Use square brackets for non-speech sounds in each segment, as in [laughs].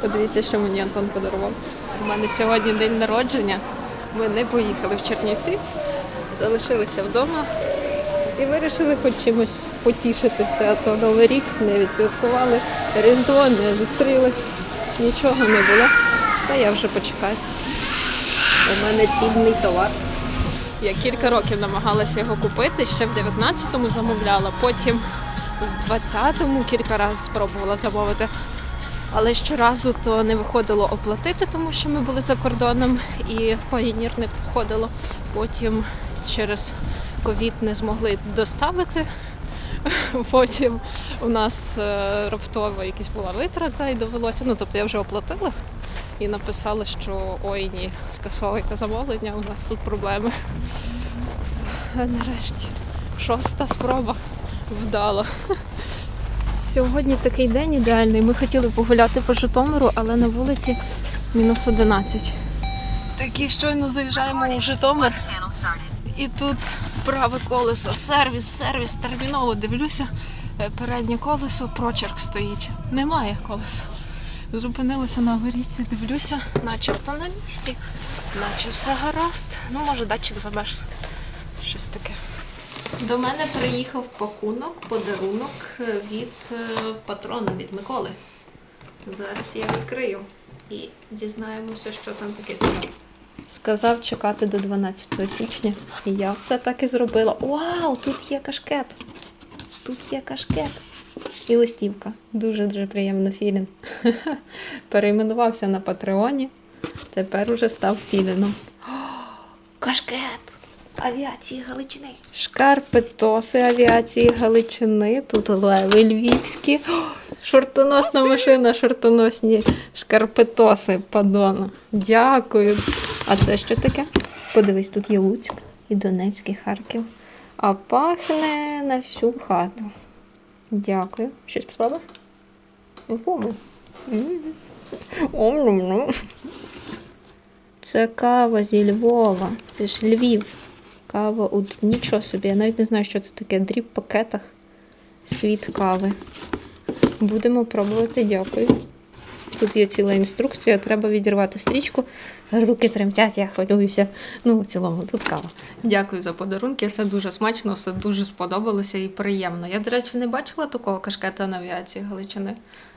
Подивіться, що мені Антон подарував. У мене сьогодні день народження. Ми не поїхали в Чернівці, залишилися вдома і вирішили хоч чимось потішитися. А то Новий рік не відсвяткували, Різдво не зустріли, нічого не було. Та я вже почекаю. У мене цінний товар. Я кілька років намагалася його купити, ще в 19-му замовляла, потім в 20-му кілька разів спробувала замовити. Але щоразу то не виходило оплатити, тому що ми були за кордоном і Payoneer не проходило. Потім через ковід не змогли доставити. [laughs] Потім у нас е, раптово якась була витрата і довелося. Ну тобто я вже оплатила і написали, що ой ні, скасовуйте замовлення, у нас тут проблеми. А нарешті шоста спроба вдала. Сьогодні такий день ідеальний. Ми хотіли погуляти по Житомиру, але на вулиці мінус 11. Такі щойно заїжджаємо у Житомир. І тут праве колесо, сервіс, сервіс, терміново дивлюся. е, Переднє колесо, прочерк стоїть. Немає колеса. Зупинилися на аварійці, дивлюся, начебто на місці, наче все гаразд. Ну, може, датчик замерз. Щось таке. До мене приїхав пакунок, подарунок від е, патрона, від Миколи. Зараз я відкрию і дізнаємося, що там таке цікаве. Сказав чекати до 12 січня, і я все так і зробила. Вау, тут є кашкет! Тут є кашкет. І листівка. Дуже-дуже приємно філін. [laughs] Перейменувався на Патреоні. Тепер уже став філіном. О, [gasps] Кашкет! Авіації Галичини. Шкарпетоси авіації Галичини. Тут леви львівські. О, Шортоносна машина, шортоносні шкарпетоси, падона. Дякую. А це що таке? Подивись, тут є Луцьк і Донецьк, і Харків. А пахне на всю хату. Дякую. Щось спробуєш? Ому. Ом-ном-ном. Це кава зі Львова. Це ж Львів. Кава у нічого собі. Я навіть не знаю, що це таке. Дріб в пакетах. Світ кави. Будемо пробувати, дякую. Тут є ціла інструкція, треба відірвати стрічку. Руки тремтять, я хвилююся. Ну, в цілому, тут кава. Дякую за подарунки, все дуже смачно, все дуже сподобалося і приємно. Я, до речі, не бачила такого кашкета на авіації Галичини.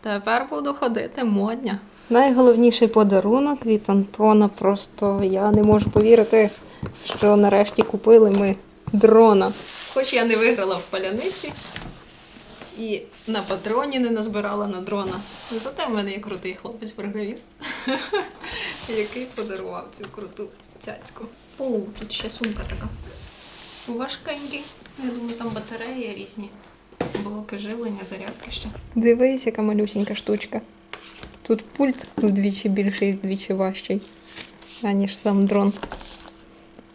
Тепер буду ходити модня. Найголовніший подарунок від Антона. Просто я не можу повірити, що нарешті купили ми дрона. Хоч я не виграла в паляниці і на патроні не назбирала на дрона. Зате в мене є крутий хлопець, програміст, [laughs] який подарував цю круту цяцьку. О, тут ще сумка така. Важкенький. Я думаю, там батареї різні. Блоки живлення, зарядки ще. Дивись, яка малюсінька штучка. Тут пульт вдвічі більший і вдвічі важчий, аніж сам дрон.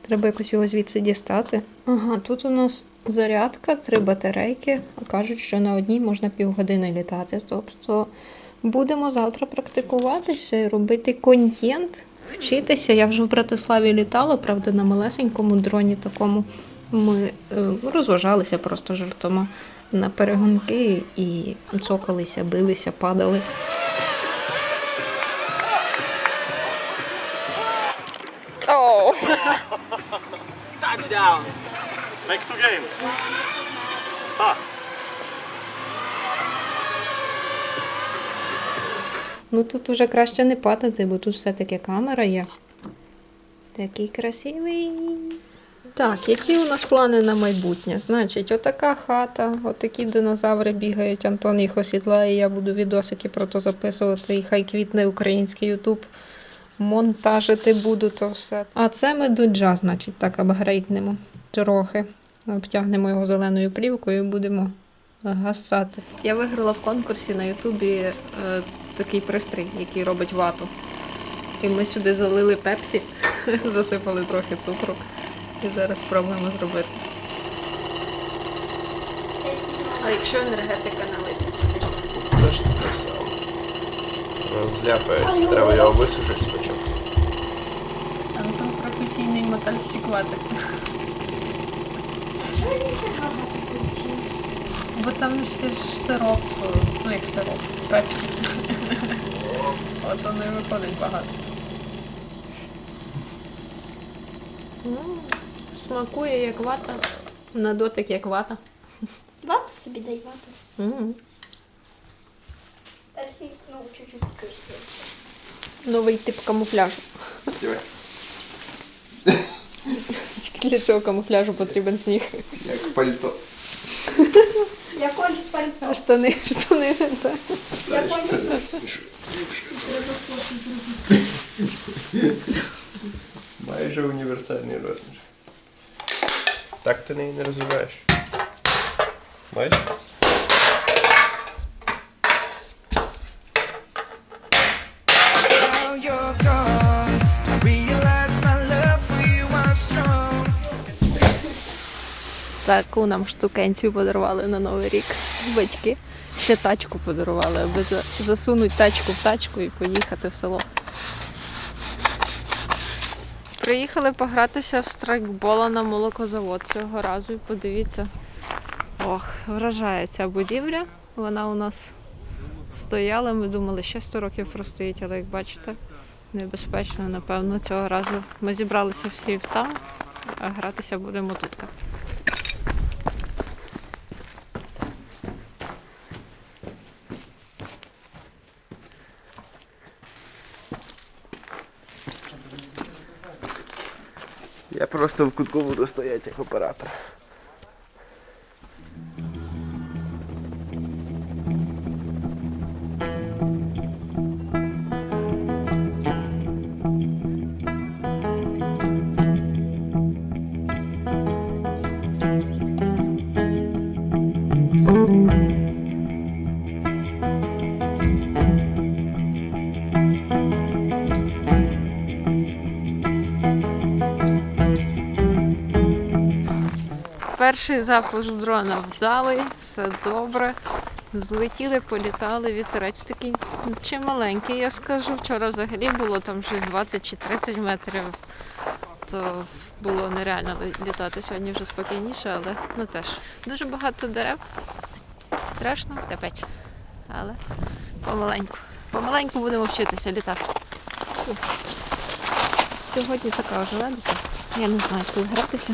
Треба якось його звідси дістати. Ага, тут у нас зарядка, три батарейки. Кажуть, що на одній можна півгодини літати. Тобто будемо завтра практикуватися і робити контент, вчитися. Я вже в Братиславі літала, правда, на малесенькому дроні такому. Ми е, розважалися просто жартома на перегонки і цокалися, билися, падали. Touchdown! Make two game. Ah, Ну тут уже краще не падати, бо тут все-таки камера є. Такий красивий. Так, які у нас плани на майбутнє? Значить, отака хата, отакі динозаври бігають, Антон їх осідлає, я буду відосики про то записувати, і хай квітне український Ютуб. Монтажити буду то все. А це ми дуджа, значить, так апгрейднемо трохи. Обтягнемо його зеленою плівкою і будемо гасати. Я виграла в конкурсі на Ютубі е, такий пристрій, який робить вату. І ми сюди залили пепсі, [laughs] засипали трохи цукру. І зараз спробуємо зробити. А якщо енергетика налити сюди? теж таке саме. Розляпається, треба його висушити спочатку. Антон професійний мотальщик ватик. Бо там ще ж сироп, ну як сироп, пепсі. Ото не виходить багато. М, Смакує як вата. На дотик як вата. Вату собі дай вату. М. Персі, ну, чуть-чуть. Новий тип камуфляжу. Давай. Тільки для цього камуфляжу потрібен сніг. Як пальто. Я хочу А пальто. штани, штани не це. Я хочу. Майже універсальний розмір. Так ти неї не розвиваєш. Бачиш? Таку нам штукенцію подарували на Новий рік. Батьки. Ще тачку подарували, аби засунути тачку в тачку і поїхати в село. Приїхали погратися в страйкбола на молокозавод цього разу. І подивіться. Ох, вражає ця будівля. Вона у нас стояла. Ми думали, ще 100 років простоїть, але як бачите, небезпечно, напевно, цього разу. Ми зібралися всі там, а гратися будемо тут. Я просто в кутку буду стояти як оператор. Перший запуск дрона вдалий, все добре. Злетіли, політали, вітерець такий чималенький, я скажу. Вчора взагалі було там щось 20 чи 30 метрів. То було нереально літати. Сьогодні вже спокійніше, але ну теж. Дуже багато дерев. Страшно, капець. Але помаленьку. Помаленьку будемо вчитися літати. Сьогодні така вже ледика. Я не знаю, коли гратися.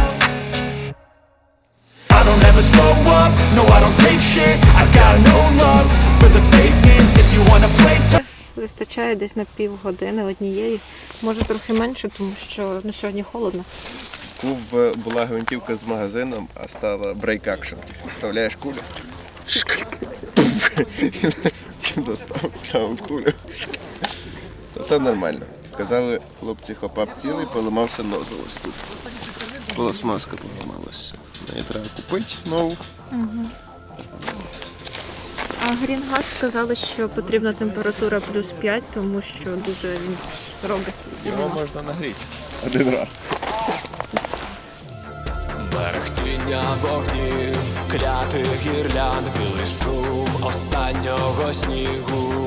Вистачає десь на півгодини однієї, може трохи менше, тому що ну, сьогодні холодно. Клуб е, була гвинтівка з магазином, а стала брейк акшн. Вставляєш кулю. [laughs] Достав, ставив кулю. То все нормально. Сказали, хлопці, хопап цілий, поламався нозу ось тут. Полосмазка поламалася. Неї треба купити нову. А Грінгаз сказали, що потрібна температура плюс 5, тому що дуже він робить. Його можна нагріти один раз. Берхтіння вогнів, клятих гірлянд, білий шум останнього снігу.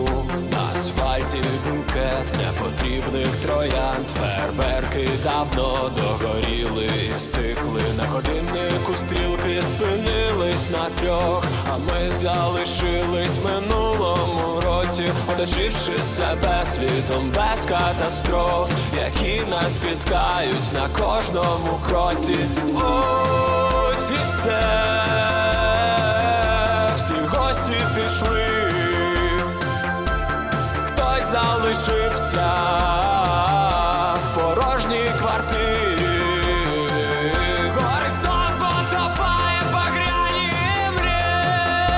Асфальті букет непотрібних троянд, фейерверки давно догоріли, стихли на годиннику стрілки, спинились на трьох, а ми залишились в минулому році, оточивши себе світом без катастроф, які нас спіткають на кожному кроці. Ось і все, лишився.